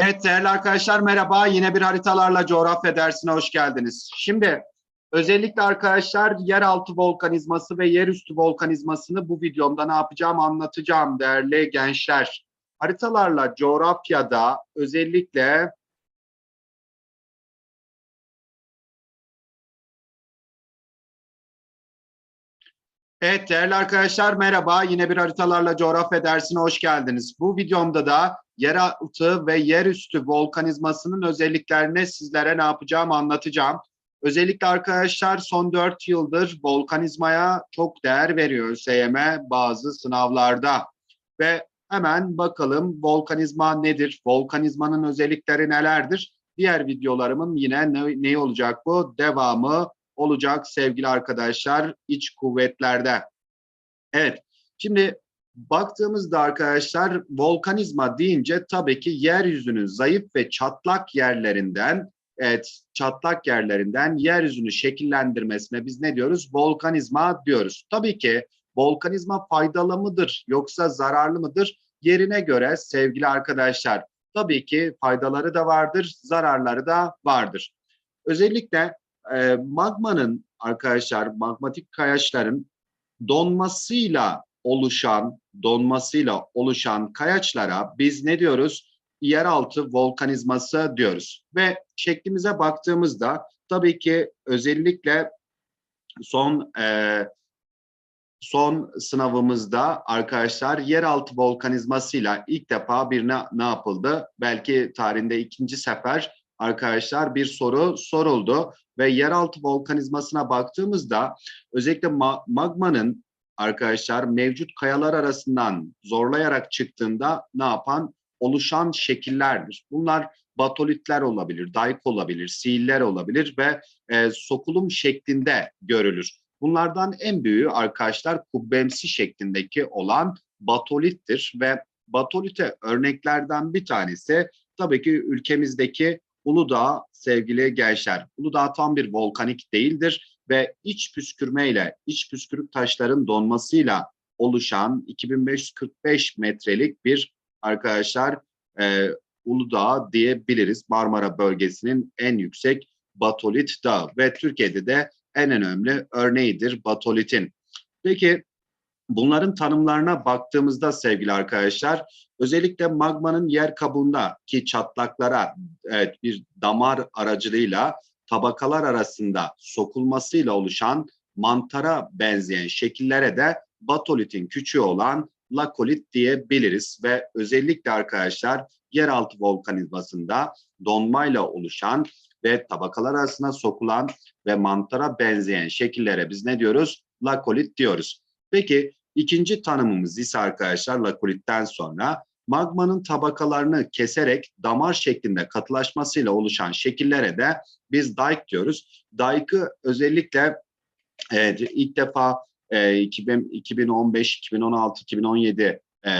Evet değerli arkadaşlar merhaba. Yine bir haritalarla coğrafya dersine hoş geldiniz. Şimdi özellikle arkadaşlar yeraltı volkanizması ve yerüstü volkanizmasını bu videomda ne yapacağım anlatacağım değerli gençler. Haritalarla coğrafyada özellikle Evet değerli arkadaşlar merhaba. Yine bir haritalarla coğrafya dersine hoş geldiniz. Bu videomda da yeraltı ve yerüstü volkanizmasının özelliklerini sizlere ne yapacağım anlatacağım. Özellikle arkadaşlar son 4 yıldır volkanizmaya çok değer veriyor ÖSYM bazı sınavlarda. Ve hemen bakalım volkanizma nedir? Volkanizmanın özellikleri nelerdir? Diğer videolarımın yine ne, ne olacak bu? Devamı olacak sevgili arkadaşlar iç kuvvetlerde. Evet şimdi baktığımızda arkadaşlar volkanizma deyince tabii ki yeryüzünün zayıf ve çatlak yerlerinden evet çatlak yerlerinden yeryüzünü şekillendirmesine biz ne diyoruz? Volkanizma diyoruz. Tabii ki volkanizma faydalı mıdır yoksa zararlı mıdır? Yerine göre sevgili arkadaşlar tabii ki faydaları da vardır, zararları da vardır. Özellikle e, magmanın arkadaşlar magmatik kayaçların donmasıyla oluşan donmasıyla oluşan kayaçlara biz ne diyoruz? Yeraltı volkanizması diyoruz. Ve şeklimize baktığımızda tabii ki özellikle son e, son sınavımızda arkadaşlar yeraltı volkanizmasıyla ilk defa bir ne, ne yapıldı? Belki tarihinde ikinci sefer arkadaşlar bir soru soruldu ve yeraltı volkanizmasına baktığımızda özellikle ma magmanın arkadaşlar mevcut kayalar arasından zorlayarak çıktığında ne yapan oluşan şekillerdir. Bunlar batolitler olabilir, dayk olabilir, siiller olabilir ve e, sokulum şeklinde görülür. Bunlardan en büyüğü arkadaşlar kubbemsi şeklindeki olan batolittir ve batolite örneklerden bir tanesi tabii ki ülkemizdeki Uludağ sevgili gençler. Uludağ tam bir volkanik değildir ve iç püskürmeyle, iç püskürük taşların donmasıyla oluşan 2545 metrelik bir arkadaşlar e, Uludağ diyebiliriz. Marmara bölgesinin en yüksek batolit dağı ve Türkiye'de de en önemli örneğidir batolitin. Peki bunların tanımlarına baktığımızda sevgili arkadaşlar özellikle magmanın yer kabuğunda ki çatlaklara evet, bir damar aracılığıyla tabakalar arasında sokulmasıyla oluşan mantara benzeyen şekillere de batolitin küçüğü olan lakolit diyebiliriz ve özellikle arkadaşlar yeraltı volkanizmasında donmayla oluşan ve tabakalar arasına sokulan ve mantara benzeyen şekillere biz ne diyoruz? Lakolit diyoruz. Peki ikinci tanımımız ise arkadaşlar lakolitten sonra magmanın tabakalarını keserek damar şeklinde katılaşmasıyla oluşan şekillere de biz dike diyoruz. Dike'ı özellikle evet, ilk defa e, 2015, 2016, 2017 e,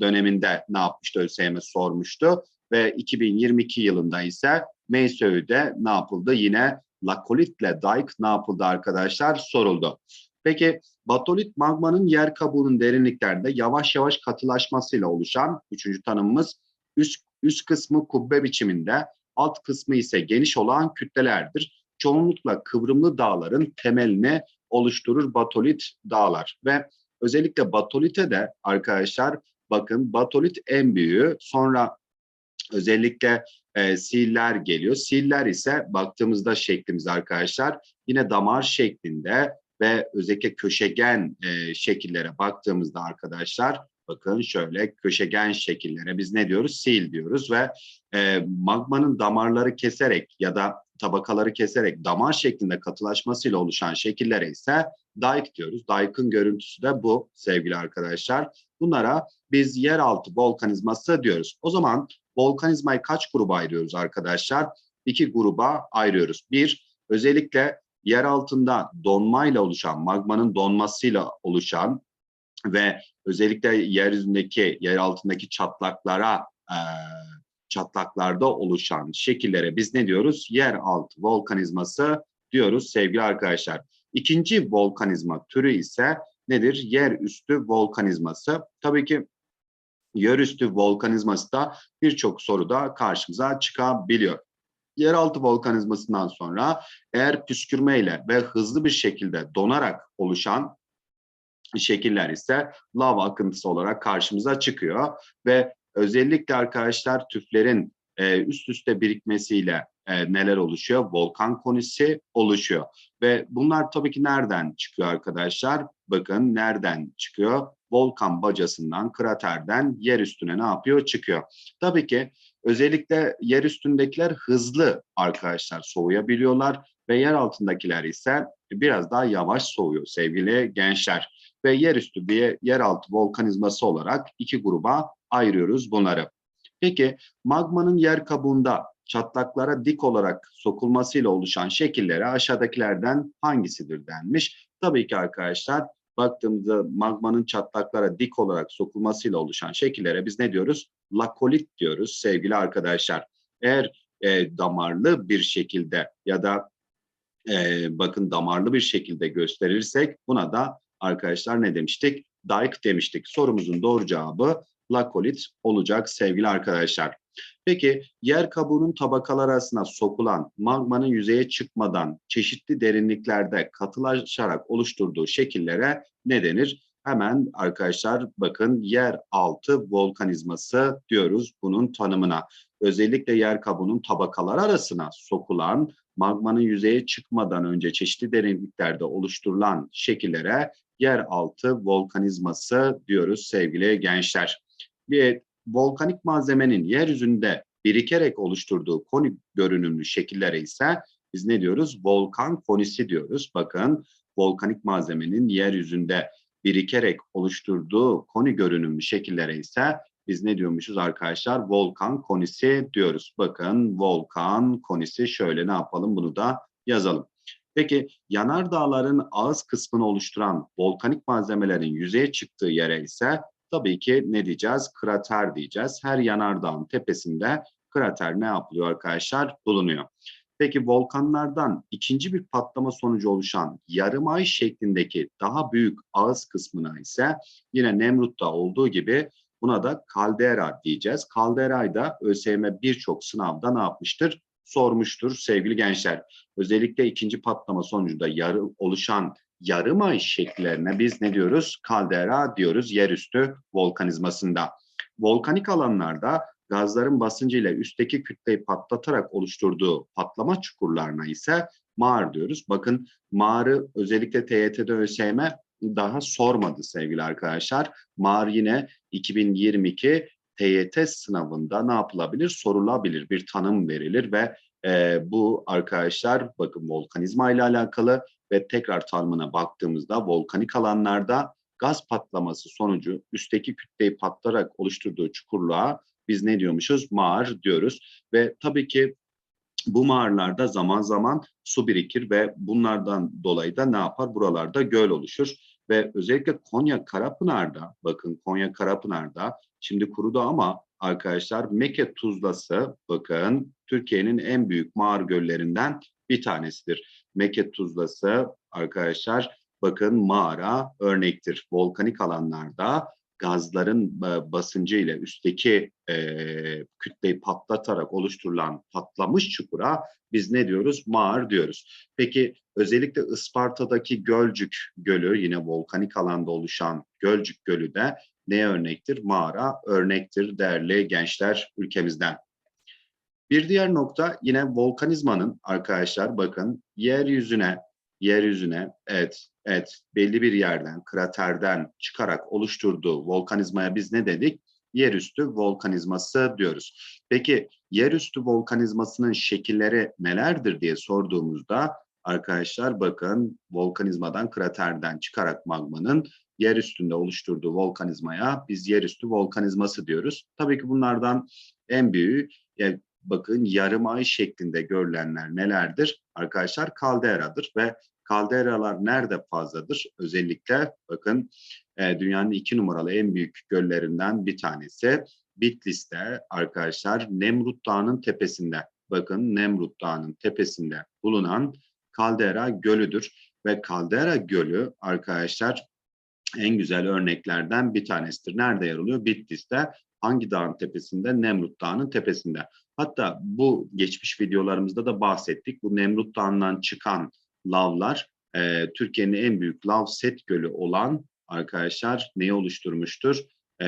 döneminde ne yapmıştı ÖSYM sormuştu ve 2022 yılında ise Meysöy'de ne yapıldı? Yine lakolitle dike ne yapıldı arkadaşlar? Soruldu. Peki batolit magmanın yer kabuğunun derinliklerinde yavaş yavaş katılaşmasıyla oluşan üçüncü tanımımız üst, üst kısmı kubbe biçiminde, alt kısmı ise geniş olan kütlelerdir. Çoğunlukla kıvrımlı dağların temelini oluşturur batolit dağlar ve özellikle batolite de arkadaşlar bakın batolit en büyüğü sonra özellikle e, siller geliyor. Siller ise baktığımızda şeklimiz arkadaşlar yine damar şeklinde ve özellikle köşegen e, şekillere baktığımızda arkadaşlar bakın şöyle köşegen şekillere biz ne diyoruz? Sil diyoruz ve e, magmanın damarları keserek ya da tabakaları keserek damar şeklinde katılaşmasıyla oluşan şekillere ise dike diyoruz. Dike'ın görüntüsü de bu sevgili arkadaşlar. Bunlara biz yeraltı volkanizması diyoruz. O zaman volkanizmayı kaç gruba ayırıyoruz arkadaşlar? İki gruba ayırıyoruz. Bir, özellikle yer altında donmayla oluşan, magmanın donmasıyla oluşan ve özellikle yeryüzündeki, yer altındaki çatlaklara, çatlaklarda oluşan şekillere biz ne diyoruz? Yer altı volkanizması diyoruz sevgili arkadaşlar. İkinci volkanizma türü ise nedir? Yer üstü volkanizması. Tabii ki yerüstü volkanizması da birçok soruda karşımıza çıkabiliyor. Yeraltı volkanizmasından sonra eğer püskürmeyle ve hızlı bir şekilde donarak oluşan şekiller ise lava akıntısı olarak karşımıza çıkıyor ve özellikle arkadaşlar tüflerin e, üst üste birikmesiyle e, neler oluşuyor? Volkan konisi oluşuyor. Ve bunlar tabii ki nereden çıkıyor arkadaşlar? Bakın nereden çıkıyor? Volkan bacasından, kraterden yer üstüne ne yapıyor? Çıkıyor. Tabii ki özellikle yer üstündekiler hızlı arkadaşlar soğuyabiliyorlar ve yer altındakiler ise biraz daha yavaş soğuyor sevgili gençler. Ve yerüstü bir yeraltı volkanizması olarak iki gruba ayırıyoruz bunları. Peki magmanın yer kabuğunda çatlaklara dik olarak sokulmasıyla oluşan şekilleri aşağıdakilerden hangisidir denmiş. Tabii ki arkadaşlar baktığımızda magmanın çatlaklara dik olarak sokulmasıyla oluşan şekillere biz ne diyoruz? Lakolit diyoruz sevgili arkadaşlar. Eğer e, damarlı bir şekilde ya da e, bakın damarlı bir şekilde gösterirsek buna da arkadaşlar ne demiştik? Dike demiştik. Sorumuzun doğru cevabı lakolit olacak sevgili arkadaşlar. Peki yer kabuğunun tabakalar arasına sokulan magmanın yüzeye çıkmadan çeşitli derinliklerde katılaşarak oluşturduğu şekillere ne denir? Hemen arkadaşlar bakın yer altı volkanizması diyoruz bunun tanımına. Özellikle yer kabuğunun tabakalar arasına sokulan magmanın yüzeye çıkmadan önce çeşitli derinliklerde oluşturulan şekillere yeraltı volkanizması diyoruz sevgili gençler. Bir volkanik malzemenin yeryüzünde birikerek oluşturduğu konik görünümlü şekillere ise biz ne diyoruz? Volkan konisi diyoruz. Bakın volkanik malzemenin yeryüzünde birikerek oluşturduğu koni görünümlü şekillere ise biz ne diyormuşuz arkadaşlar? Volkan konisi diyoruz. Bakın volkan konisi şöyle ne yapalım bunu da yazalım. Peki yanardağların ağız kısmını oluşturan volkanik malzemelerin yüzeye çıktığı yere ise tabii ki ne diyeceğiz? Krater diyeceğiz. Her yanardağın tepesinde krater ne yapılıyor arkadaşlar? Bulunuyor. Peki volkanlardan ikinci bir patlama sonucu oluşan yarım ay şeklindeki daha büyük ağız kısmına ise yine Nemrut'ta olduğu gibi buna da kaldera diyeceğiz. Kalderayı da ÖSYM birçok sınavda ne yapmıştır? Sormuştur sevgili gençler. Özellikle ikinci patlama sonucunda yarı, oluşan yarım ay şekillerine biz ne diyoruz? Kaldera diyoruz yerüstü volkanizmasında. Volkanik alanlarda gazların basıncıyla üstteki kütleyi patlatarak oluşturduğu patlama çukurlarına ise mağar diyoruz. Bakın mağarı özellikle TYT'de ÖSYM daha sormadı sevgili arkadaşlar. Mağar yine 2022 TYT sınavında ne yapılabilir? Sorulabilir, bir tanım verilir ve e, bu arkadaşlar bakın volkanizma ile alakalı ve tekrar tanımına baktığımızda volkanik alanlarda gaz patlaması sonucu üstteki kütleyi patlarak oluşturduğu çukurluğa biz ne diyormuşuz? Mağar diyoruz. Ve tabii ki bu mağaralarda zaman zaman su birikir ve bunlardan dolayı da ne yapar? Buralarda göl oluşur. Ve özellikle Konya Karapınar'da, bakın Konya Karapınar'da şimdi kurudu ama arkadaşlar Meke Tuzlası bakın Türkiye'nin en büyük mağar göllerinden bir tanesidir. Meke Tuzlası arkadaşlar bakın mağara örnektir. Volkanik alanlarda gazların basıncı ile üstteki e, kütleyi patlatarak oluşturulan patlamış çukura biz ne diyoruz? Mağar diyoruz. Peki özellikle Isparta'daki Gölcük Gölü yine volkanik alanda oluşan Gölcük Gölü de ne örnektir? Mağara örnektir değerli gençler ülkemizden. Bir diğer nokta yine volkanizmanın arkadaşlar bakın yeryüzüne yeryüzüne evet evet belli bir yerden kraterden çıkarak oluşturduğu volkanizmaya biz ne dedik? Yerüstü volkanizması diyoruz. Peki yerüstü volkanizmasının şekilleri nelerdir diye sorduğumuzda arkadaşlar bakın volkanizmadan kraterden çıkarak magmanın yer üstünde oluşturduğu volkanizmaya biz yerüstü volkanizması diyoruz. Tabii ki bunlardan en büyüğü yani bakın yarım ay şeklinde görülenler nelerdir? Arkadaşlar kalderadır ve kalderalar nerede fazladır? Özellikle bakın e, dünyanın iki numaralı en büyük göllerinden bir tanesi Bitlis'te arkadaşlar Nemrut Dağı'nın tepesinde bakın Nemrut Dağı'nın tepesinde bulunan Kaldera Gölü'dür ve Kaldera Gölü arkadaşlar en güzel örneklerden bir tanesidir. Nerede yer alıyor? Bitlis'te. Hangi dağın tepesinde? Nemrut Dağı'nın tepesinde. Hatta bu geçmiş videolarımızda da bahsettik. Bu Nemrut Dağı'ndan çıkan lavlar e, Türkiye'nin en büyük lav set gölü olan arkadaşlar neyi oluşturmuştur? E,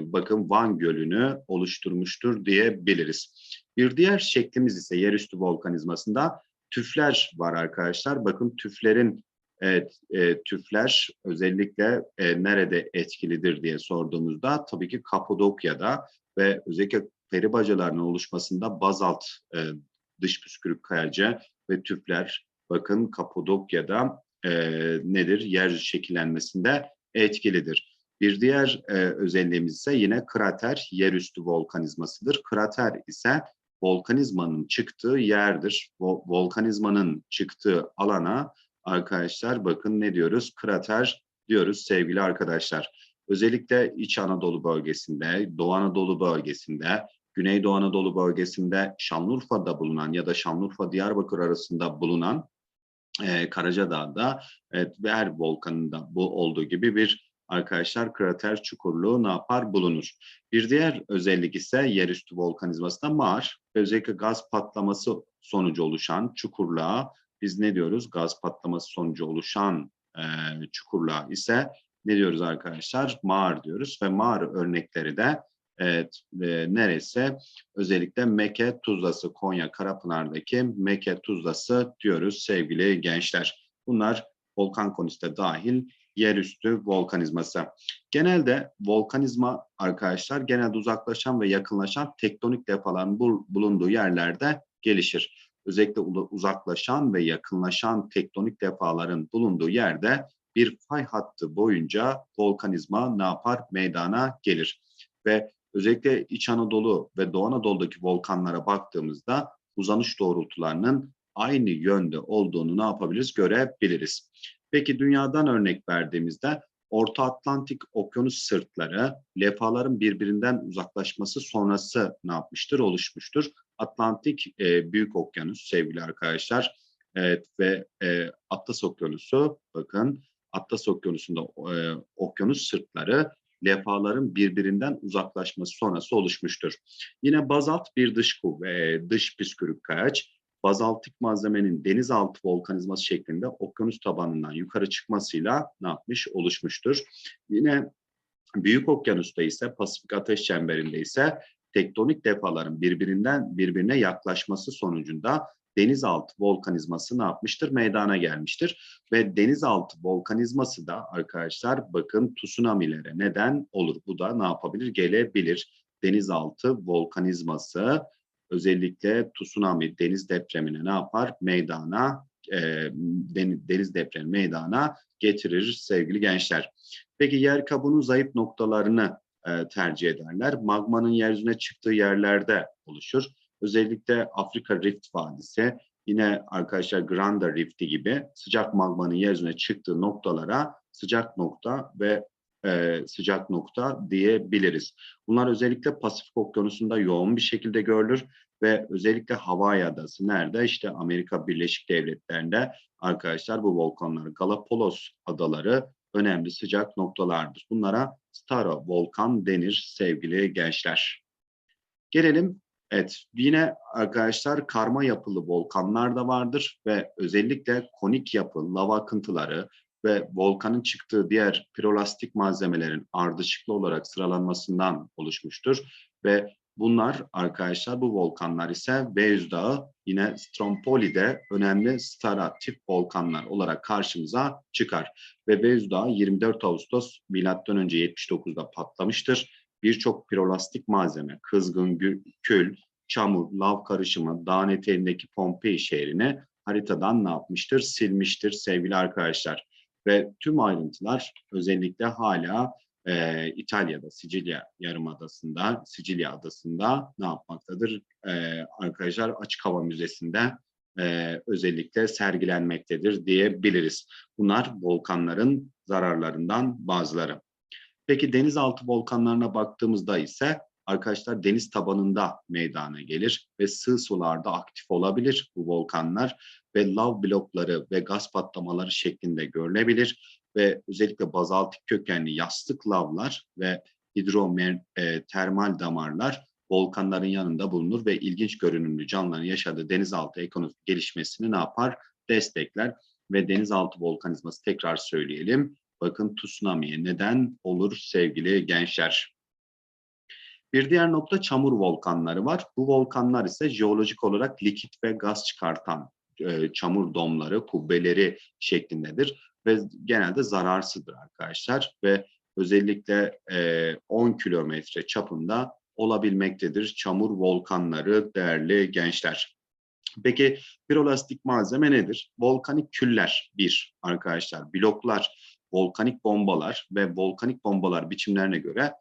bakın Van Gölü'nü oluşturmuştur diyebiliriz. Bir diğer şeklimiz ise yerüstü volkanizmasında tüfler var arkadaşlar. Bakın tüflerin Evet, e, tüfler özellikle e, nerede etkilidir diye sorduğumuzda tabii ki Kapadokya'da ve özellikle peri bacalarının oluşmasında bazalt e, dış püskürük kayacı ve tüfler bakın Kapadokya'da e, nedir? Yer şekillenmesinde etkilidir. Bir diğer e, özelliğimiz ise yine krater yerüstü volkanizmasıdır. Krater ise volkanizmanın çıktığı yerdir. Vol volkanizmanın çıktığı alana arkadaşlar bakın ne diyoruz? Krater diyoruz sevgili arkadaşlar. Özellikle İç Anadolu bölgesinde, Doğu Anadolu bölgesinde, Güneydoğu Anadolu bölgesinde Şanlıurfa'da bulunan ya da Şanlıurfa Diyarbakır arasında bulunan e, Karacadağ'da ve her volkanında bu olduğu gibi bir arkadaşlar krater çukurluğu ne yapar? Bulunur. Bir diğer özellik ise yerüstü volkanizmasında mağar. Özellikle gaz patlaması sonucu oluşan çukurluğa biz ne diyoruz? Gaz patlaması sonucu oluşan e, çukurluğa ise ne diyoruz arkadaşlar? Mağar diyoruz ve mağar örnekleri de evet, e, neresi? Özellikle Meke Tuzlası, Konya Karapınar'daki Meke Tuzlası diyoruz sevgili gençler. Bunlar volkan konusunda dahil yerüstü volkanizması. Genelde volkanizma arkadaşlar genelde uzaklaşan ve yakınlaşan tektonik depoların bulunduğu yerlerde gelişir özellikle uzaklaşan ve yakınlaşan tektonik defaların bulunduğu yerde bir fay hattı boyunca volkanizma ne yapar? Meydana gelir. Ve özellikle İç Anadolu ve Doğu Anadolu'daki volkanlara baktığımızda uzanış doğrultularının aynı yönde olduğunu ne yapabiliriz? Görebiliriz. Peki dünyadan örnek verdiğimizde Orta Atlantik okyanus sırtları lefaların birbirinden uzaklaşması sonrası ne yapmıştır? Oluşmuştur. Atlantik e, Büyük Okyanus sevgili arkadaşlar evet, ve e, Atlas Okyanusu bakın Atlas Okyanusu'nda e, okyanus sırtları lefaların birbirinden uzaklaşması sonrası oluşmuştur. Yine bazalt bir dış kuvve, dış püskürük kayaç bazaltik malzemenin denizaltı volkanizması şeklinde okyanus tabanından yukarı çıkmasıyla ne yapmış? Oluşmuştur. Yine Büyük Okyanus'ta ise Pasifik Ateş Çemberi'nde ise tektonik defaların birbirinden birbirine yaklaşması sonucunda denizaltı volkanizması ne yapmıştır? Meydana gelmiştir. Ve denizaltı volkanizması da arkadaşlar bakın tsunami'lere neden olur. Bu da ne yapabilir? Gelebilir. Denizaltı volkanizması özellikle tsunami, deniz depremine ne yapar? Meydana, e, deniz depremi meydana getirir sevgili gençler. Peki yer kabuğunun zayıf noktalarını e, tercih ederler. Magmanın yeryüzüne çıktığı yerlerde oluşur. Özellikle Afrika Rift Vadisi, yine arkadaşlar Granda Rift'i gibi sıcak magmanın yeryüzüne çıktığı noktalara sıcak nokta ve e, sıcak nokta diyebiliriz. Bunlar özellikle Pasifik Okyanusu'nda yoğun bir şekilde görülür ve özellikle Hawaii Adası nerede? İşte Amerika Birleşik Devletleri'nde arkadaşlar bu volkanlar Galapagos adaları önemli sıcak noktalardır. Bunlara Staro volkan denir sevgili gençler. Gelelim Evet, yine arkadaşlar karma yapılı volkanlar da vardır ve özellikle konik yapı, lava akıntıları ve volkanın çıktığı diğer pirolastik malzemelerin ardışıklı olarak sıralanmasından oluşmuştur. Ve bunlar arkadaşlar bu volkanlar ise Beys Dağı yine Strompoli'de önemli stara tip volkanlar olarak karşımıza çıkar. Ve Beys Dağı 24 Ağustos M.Ö. 79'da patlamıştır. Birçok pirolastik malzeme, kızgın kül, çamur, lav karışımı dağın eteğindeki Pompei şehrini haritadan ne yapmıştır? Silmiştir sevgili arkadaşlar ve tüm ayrıntılar özellikle hala e, İtalya'da, Sicilya Yarımadası'nda, Sicilya Adası'nda ne yapmaktadır? E, arkadaşlar Açık Hava Müzesi'nde e, özellikle sergilenmektedir diyebiliriz. Bunlar volkanların zararlarından bazıları. Peki denizaltı volkanlarına baktığımızda ise arkadaşlar deniz tabanında meydana gelir ve sığ sularda aktif olabilir bu volkanlar ve lav blokları ve gaz patlamaları şeklinde görülebilir. ve özellikle bazaltik kökenli yastık lavlar ve hidrotermal damarlar volkanların yanında bulunur ve ilginç görünümlü canlıların yaşadığı denizaltı ekonomik gelişmesini ne yapar? Destekler ve denizaltı volkanizması tekrar söyleyelim. Bakın tsunami'ye neden olur sevgili gençler. Bir diğer nokta çamur volkanları var. Bu volkanlar ise jeolojik olarak likit ve gaz çıkartan e, çamur domları, kubbeleri şeklindedir ve genelde zararsızdır arkadaşlar ve özellikle e, 10 kilometre çapında olabilmektedir çamur volkanları değerli gençler. Peki pirolastik malzeme nedir? Volkanik küller bir arkadaşlar, bloklar, volkanik bombalar ve volkanik bombalar biçimlerine göre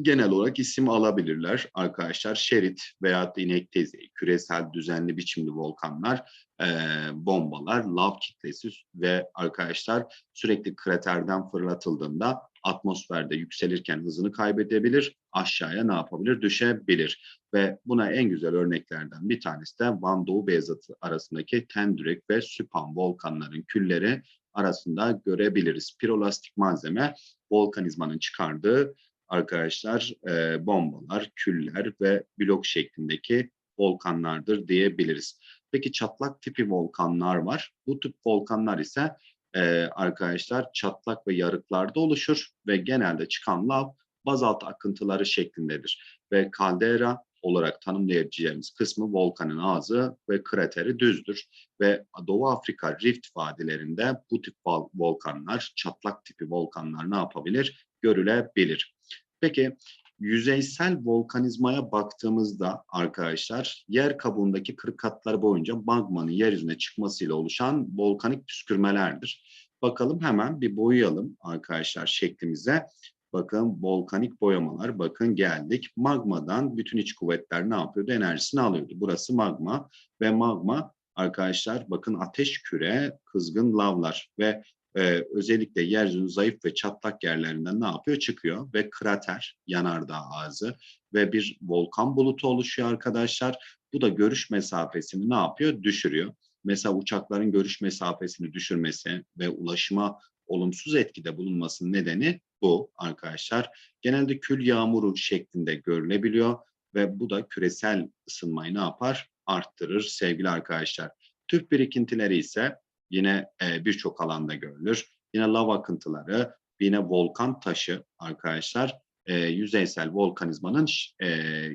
genel olarak isim alabilirler arkadaşlar. Şerit veya inek tezi, küresel düzenli biçimli volkanlar, e, bombalar, lav kitlesi ve arkadaşlar sürekli kraterden fırlatıldığında atmosferde yükselirken hızını kaybedebilir, aşağıya ne yapabilir? Düşebilir. Ve buna en güzel örneklerden bir tanesi de Van Doğu Beyazıtı arasındaki Tendürek ve Süphan volkanların külleri arasında görebiliriz. Pirolastik malzeme volkanizmanın çıkardığı arkadaşlar e, bombalar, küller ve blok şeklindeki volkanlardır diyebiliriz. Peki çatlak tipi volkanlar var. Bu tip volkanlar ise e, arkadaşlar çatlak ve yarıklarda oluşur ve genelde çıkan lav bazalt akıntıları şeklindedir. Ve kaldera olarak tanımlayacağımız kısmı volkanın ağzı ve krateri düzdür. Ve Doğu Afrika rift vadilerinde bu tip volkanlar, çatlak tipi volkanlar ne yapabilir? Görülebilir. Peki yüzeysel volkanizmaya baktığımızda arkadaşlar yer kabuğundaki kırık katlar boyunca magmanın yeryüzüne çıkmasıyla oluşan volkanik püskürmelerdir. Bakalım hemen bir boyayalım arkadaşlar şeklimize. Bakın volkanik boyamalar bakın geldik. Magmadan bütün iç kuvvetler ne yapıyordu? Enerjisini alıyordu. Burası magma ve magma arkadaşlar bakın ateş küre, kızgın lavlar ve e, özellikle yeryüzünün zayıf ve çatlak yerlerinden ne yapıyor? Çıkıyor ve krater, yanardağ ağzı ve bir volkan bulutu oluşuyor arkadaşlar. Bu da görüş mesafesini ne yapıyor? Düşürüyor. Mesela uçakların görüş mesafesini düşürmesi ve ulaşıma olumsuz etkide bulunmasının nedeni bu arkadaşlar. Genelde kül yağmuru şeklinde görülebiliyor ve bu da küresel ısınmayı ne yapar? Arttırır sevgili arkadaşlar. Tüp birikintileri ise yine e, birçok alanda görülür. Yine lav akıntıları, yine volkan taşı arkadaşlar e, yüzeysel volkanizmanın e,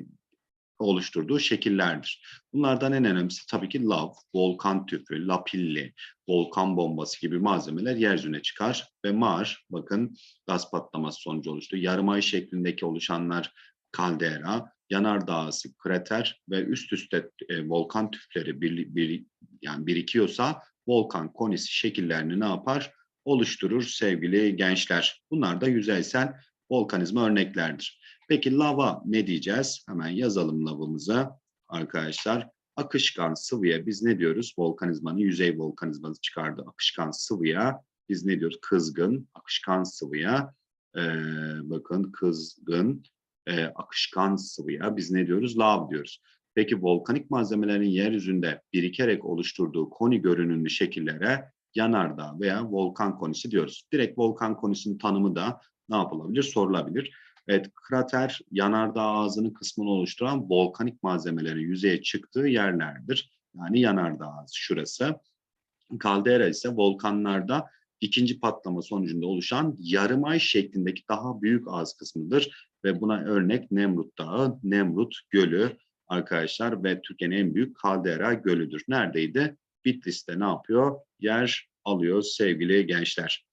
oluşturduğu şekillerdir. Bunlardan en önemlisi tabii ki lav, volkan tüpü, lapilli, volkan bombası gibi malzemeler yeryüzüne çıkar ve mağar, bakın gaz patlaması sonucu oluştu. Yarımay şeklindeki oluşanlar kaldera, yanardağısı, krater ve üst üste e, volkan tüpleri bir, bir, yani birikiyorsa volkan konisi şekillerini ne yapar? Oluşturur sevgili gençler. Bunlar da yüzeysel volkanizma örneklerdir. Peki lava ne diyeceğiz? Hemen yazalım lavamıza arkadaşlar. Akışkan sıvıya biz ne diyoruz? Volkanizmanın yüzey volkanizması çıkardı. Akışkan sıvıya biz ne diyoruz? Kızgın, akışkan sıvıya e, bakın kızgın, e, akışkan sıvıya biz ne diyoruz? Lav diyoruz. Peki volkanik malzemelerin yeryüzünde birikerek oluşturduğu koni görünümlü şekillere yanardağ veya volkan konisi diyoruz. Direkt volkan konisinin tanımı da ne yapılabilir? Sorulabilir. Evet, krater yanardağ ağzının kısmını oluşturan volkanik malzemelerin yüzeye çıktığı yerlerdir. Yani yanardağ ağzı şurası. Kaldera ise volkanlarda ikinci patlama sonucunda oluşan yarımay şeklindeki daha büyük ağız kısmıdır. Ve buna örnek Nemrut Dağı, Nemrut Gölü arkadaşlar ve Türkiye'nin en büyük kaldera gölüdür. Neredeydi? Bitlis'te ne yapıyor? Yer alıyor sevgili gençler.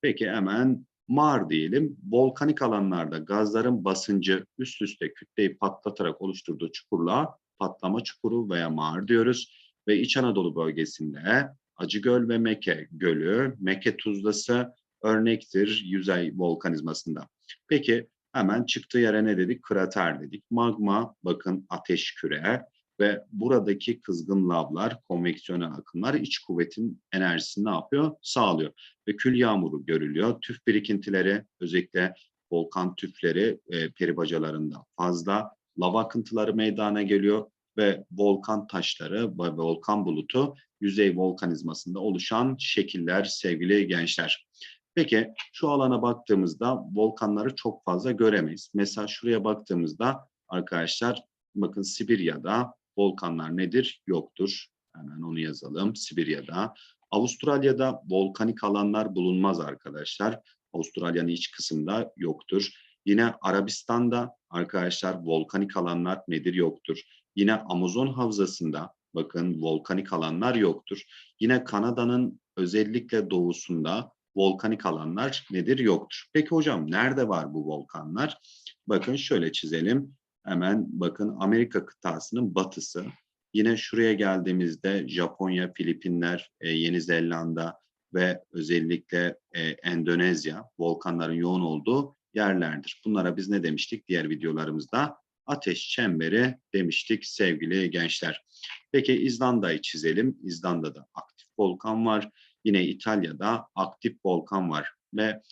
Peki hemen Mağar diyelim, volkanik alanlarda gazların basıncı üst üste kütleyi patlatarak oluşturduğu çukurluğa patlama çukuru veya mağar diyoruz. Ve İç Anadolu bölgesinde Acıgöl ve Meke Gölü, Meke Tuzlası örnektir yüzey volkanizmasında. Peki hemen çıktığı yere ne dedik? Krater dedik. Magma bakın ateş küre, ve buradaki kızgın lavlar, konveksiyonel akımlar iç kuvvetin enerjisini ne yapıyor? Sağlıyor. Ve kül yağmuru görülüyor. Tüf birikintileri özellikle volkan tüfleri e, peribacalarında fazla. Lava akıntıları meydana geliyor ve volkan taşları ve volkan bulutu yüzey volkanizmasında oluşan şekiller sevgili gençler. Peki şu alana baktığımızda volkanları çok fazla göremeyiz. Mesela şuraya baktığımızda arkadaşlar bakın Sibirya'da volkanlar nedir? Yoktur. Hemen onu yazalım. Sibirya'da. Avustralya'da volkanik alanlar bulunmaz arkadaşlar. Avustralya'nın iç kısmında yoktur. Yine Arabistan'da arkadaşlar volkanik alanlar nedir? Yoktur. Yine Amazon havzasında bakın volkanik alanlar yoktur. Yine Kanada'nın özellikle doğusunda volkanik alanlar nedir? Yoktur. Peki hocam nerede var bu volkanlar? Bakın şöyle çizelim. Hemen bakın Amerika kıtasının batısı. Yine şuraya geldiğimizde Japonya, Filipinler, e, Yeni Zelanda ve özellikle e, Endonezya volkanların yoğun olduğu yerlerdir. Bunlara biz ne demiştik diğer videolarımızda? Ateş çemberi demiştik sevgili gençler. Peki İzlanda'yı çizelim. İzlanda'da aktif volkan var. Yine İtalya'da aktif volkan var ve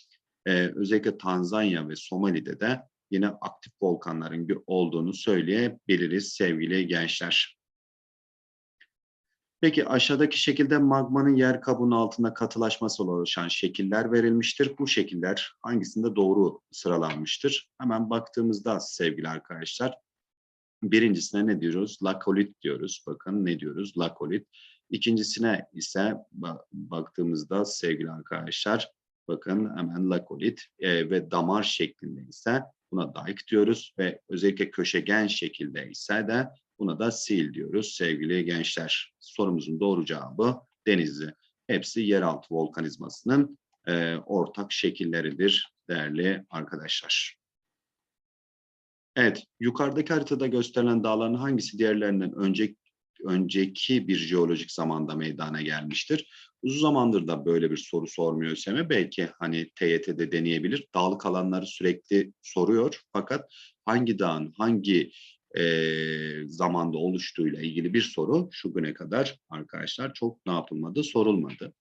e, özellikle Tanzanya ve Somali'de de yine aktif volkanların olduğunu söyleyebiliriz sevgili gençler. Peki aşağıdaki şekilde magmanın yer kabuğunun altında katılaşması oluşan şekiller verilmiştir. Bu şekiller hangisinde doğru sıralanmıştır? Hemen baktığımızda sevgili arkadaşlar birincisine ne diyoruz? Lakolit diyoruz. Bakın ne diyoruz? Lakolit. İkincisine ise baktığımızda sevgili arkadaşlar bakın hemen lakolit e, ve damar şeklinde ise buna dike diyoruz ve özellikle köşegen şekilde ise de buna da sil diyoruz sevgili gençler. Sorumuzun doğru cevabı Denizli. Hepsi yeraltı volkanizmasının e, ortak şekilleridir değerli arkadaşlar. Evet, yukarıdaki haritada gösterilen dağların hangisi diğerlerinden önce, önceki bir jeolojik zamanda meydana gelmiştir? Uzun zamandır da böyle bir soru sormuyor ÖSYM. Belki hani TYT'de deneyebilir. Dağlık alanları sürekli soruyor. Fakat hangi dağın hangi e, zamanda oluştuğuyla ilgili bir soru şu güne kadar arkadaşlar çok ne yapılmadı sorulmadı.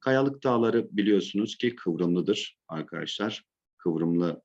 Kayalık dağları biliyorsunuz ki kıvrımlıdır arkadaşlar. Kıvrımlı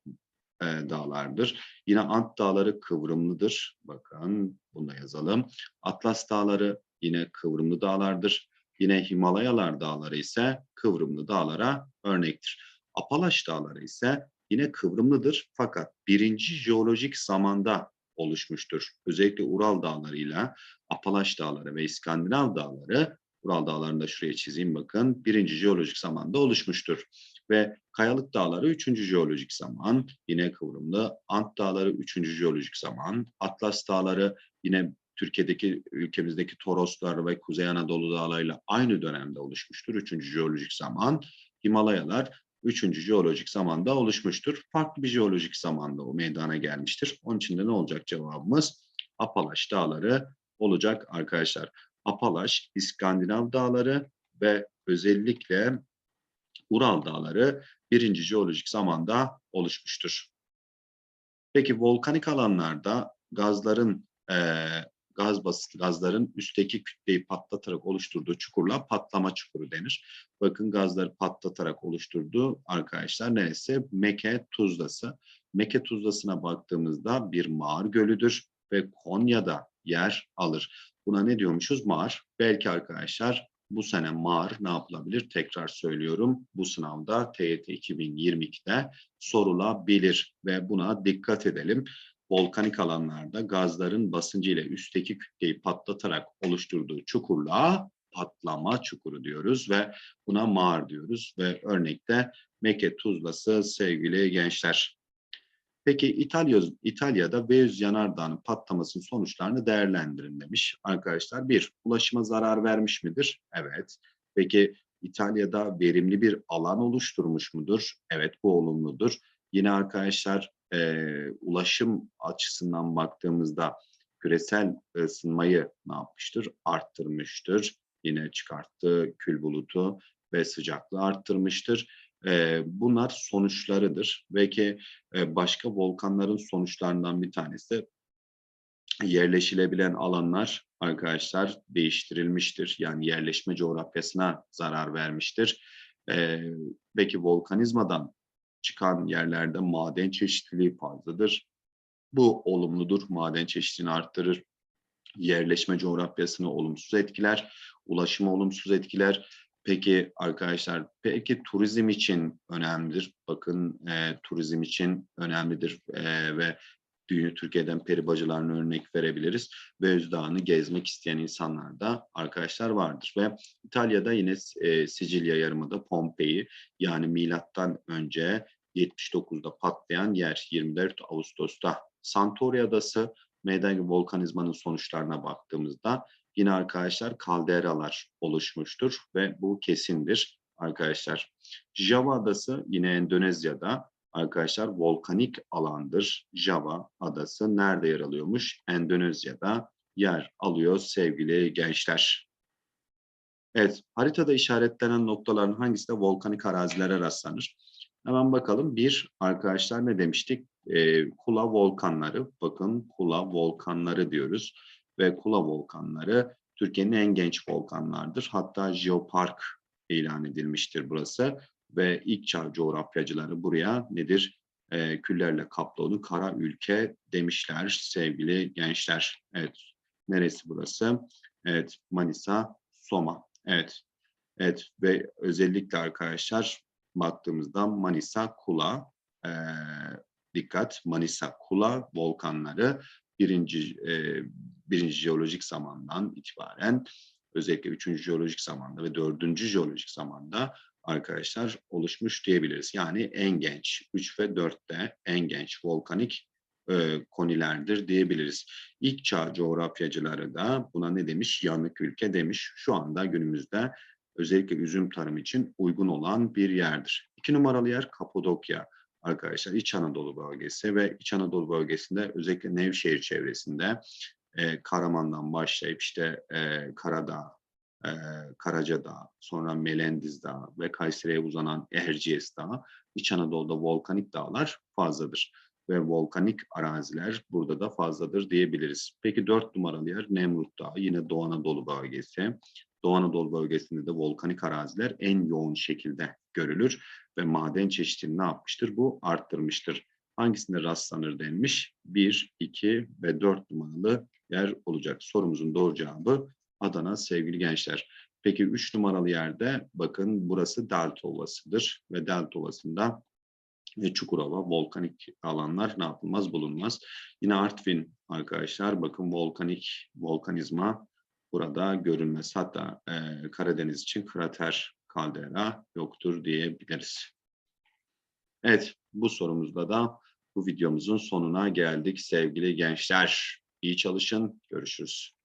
e, dağlardır. Yine Ant dağları kıvrımlıdır. Bakın bunu da yazalım. Atlas dağları yine kıvrımlı dağlardır. Yine Himalayalar dağları ise kıvrımlı dağlara örnektir. Apalaş dağları ise yine kıvrımlıdır fakat birinci jeolojik zamanda oluşmuştur. Özellikle Ural dağlarıyla Apalaş dağları ve İskandinav dağları Ural dağlarını da şuraya çizeyim bakın. Birinci jeolojik zamanda oluşmuştur. Ve Kayalık Dağları 3. jeolojik zaman, yine kıvrımlı. Ant Dağları 3. jeolojik zaman. Atlas Dağları yine Türkiye'deki, ülkemizdeki Toroslar ve Kuzey Anadolu dağlarıyla aynı dönemde oluşmuştur. 3. jeolojik zaman. Himalayalar 3. jeolojik zamanda oluşmuştur. Farklı bir jeolojik zamanda o meydana gelmiştir. Onun için de ne olacak cevabımız? Apalaş Dağları olacak arkadaşlar. Apalaş, İskandinav Dağları ve özellikle Ural Dağları birinci jeolojik zamanda oluşmuştur. Peki volkanik alanlarda gazların e, gaz basit gazların üstteki kütleyi patlatarak oluşturduğu çukurla patlama çukuru denir. Bakın gazları patlatarak oluşturduğu arkadaşlar neresi? Meke Tuzlası. Meke Tuzlası'na baktığımızda bir mağar gölüdür ve Konya'da yer alır. Buna ne diyormuşuz? Mağar. Belki arkadaşlar bu sene MAR ne yapılabilir? Tekrar söylüyorum. Bu sınavda TYT 2022'de sorulabilir ve buna dikkat edelim. Volkanik alanlarda gazların basıncı ile üstteki kütleyi patlatarak oluşturduğu çukurluğa patlama çukuru diyoruz ve buna MAR diyoruz ve örnekte Meke Tuzlası sevgili gençler. Peki İtalya, İtalya'da Veüz yanardağının patlamasının sonuçlarını değerlendirin demiş arkadaşlar. Bir, ulaşıma zarar vermiş midir? Evet. Peki İtalya'da verimli bir alan oluşturmuş mudur? Evet bu olumludur. Yine arkadaşlar e, ulaşım açısından baktığımızda küresel ısınmayı ne yapmıştır? Arttırmıştır. Yine çıkarttığı kül bulutu ve sıcaklığı arttırmıştır bunlar sonuçlarıdır. Belki başka volkanların sonuçlarından bir tanesi yerleşilebilen alanlar arkadaşlar değiştirilmiştir. Yani yerleşme coğrafyasına zarar vermiştir. belki volkanizmadan çıkan yerlerde maden çeşitliliği fazladır. Bu olumludur. Maden çeşitliliğini arttırır. Yerleşme coğrafyasını olumsuz etkiler. Ulaşımı olumsuz etkiler Peki arkadaşlar, peki turizm için önemlidir. Bakın e, turizm için önemlidir e, ve dünya Türkiye'den peri bacılarına örnek verebiliriz. Ve Özdağ'ını gezmek isteyen insanlar da arkadaşlar vardır. Ve İtalya'da yine e, Sicilya Yarımada Pompei yani milattan önce 79'da patlayan yer 24 Ağustos'ta Santorini Adası meydana volkanizmanın sonuçlarına baktığımızda yine arkadaşlar kalderalar oluşmuştur ve bu kesindir arkadaşlar. Java Adası yine Endonezya'da arkadaşlar volkanik alandır. Java Adası nerede yer alıyormuş? Endonezya'da yer alıyor sevgili gençler. Evet, haritada işaretlenen noktaların hangisi de volkanik arazilere rastlanır? Hemen bakalım. Bir, arkadaşlar ne demiştik? Ee, Kula volkanları. Bakın Kula volkanları diyoruz. Ve Kula volkanları Türkiye'nin en genç volkanlardır. Hatta jeopark ilan edilmiştir burası. Ve ilk çağ coğrafyacıları buraya nedir? Ee, küllerle kaplı onu kara ülke demişler sevgili gençler. Evet, neresi burası? Evet, Manisa, Soma. Evet, evet ve özellikle arkadaşlar baktığımızda Manisa, Kula, e, dikkat Manisa, Kula volkanları birinci, e, birinci jeolojik zamandan itibaren özellikle üçüncü jeolojik zamanda ve dördüncü jeolojik zamanda arkadaşlar oluşmuş diyebiliriz. Yani en genç 3 ve 4'te en genç volkanik e, konilerdir diyebiliriz. İlk çağ coğrafyacıları da buna ne demiş? Yanık ülke demiş. Şu anda günümüzde özellikle üzüm tarım için uygun olan bir yerdir. İki numaralı yer Kapadokya arkadaşlar İç Anadolu bölgesi ve İç Anadolu bölgesinde özellikle Nevşehir çevresinde e, Karaman'dan başlayıp işte e, Karadağ, e, Karacadağ, sonra Melendiz Dağı ve Kayseri'ye uzanan Erciyes Dağı, İç Anadolu'da volkanik dağlar fazladır ve volkanik araziler burada da fazladır diyebiliriz. Peki dört numaralı yer Nemrut Dağı, yine Doğu Anadolu bölgesi. Doğu Anadolu bölgesinde de volkanik araziler en yoğun şekilde görülür ve maden çeşitliliğini ne yapmıştır? Bu arttırmıştır. Hangisinde rastlanır denmiş? 1, 2 ve 4 numaralı yer olacak. Sorumuzun doğru cevabı Adana sevgili gençler. Peki 3 numaralı yerde bakın burası Delta Ovası'dır ve Delta Ovası'nda ve Çukurova volkanik alanlar ne yapılmaz bulunmaz. Yine Artvin arkadaşlar bakın volkanik volkanizma burada görünmez. Hatta e, Karadeniz için krater kaldera yoktur diyebiliriz. Evet bu sorumuzda da bu videomuzun sonuna geldik sevgili gençler. İyi çalışın. Görüşürüz.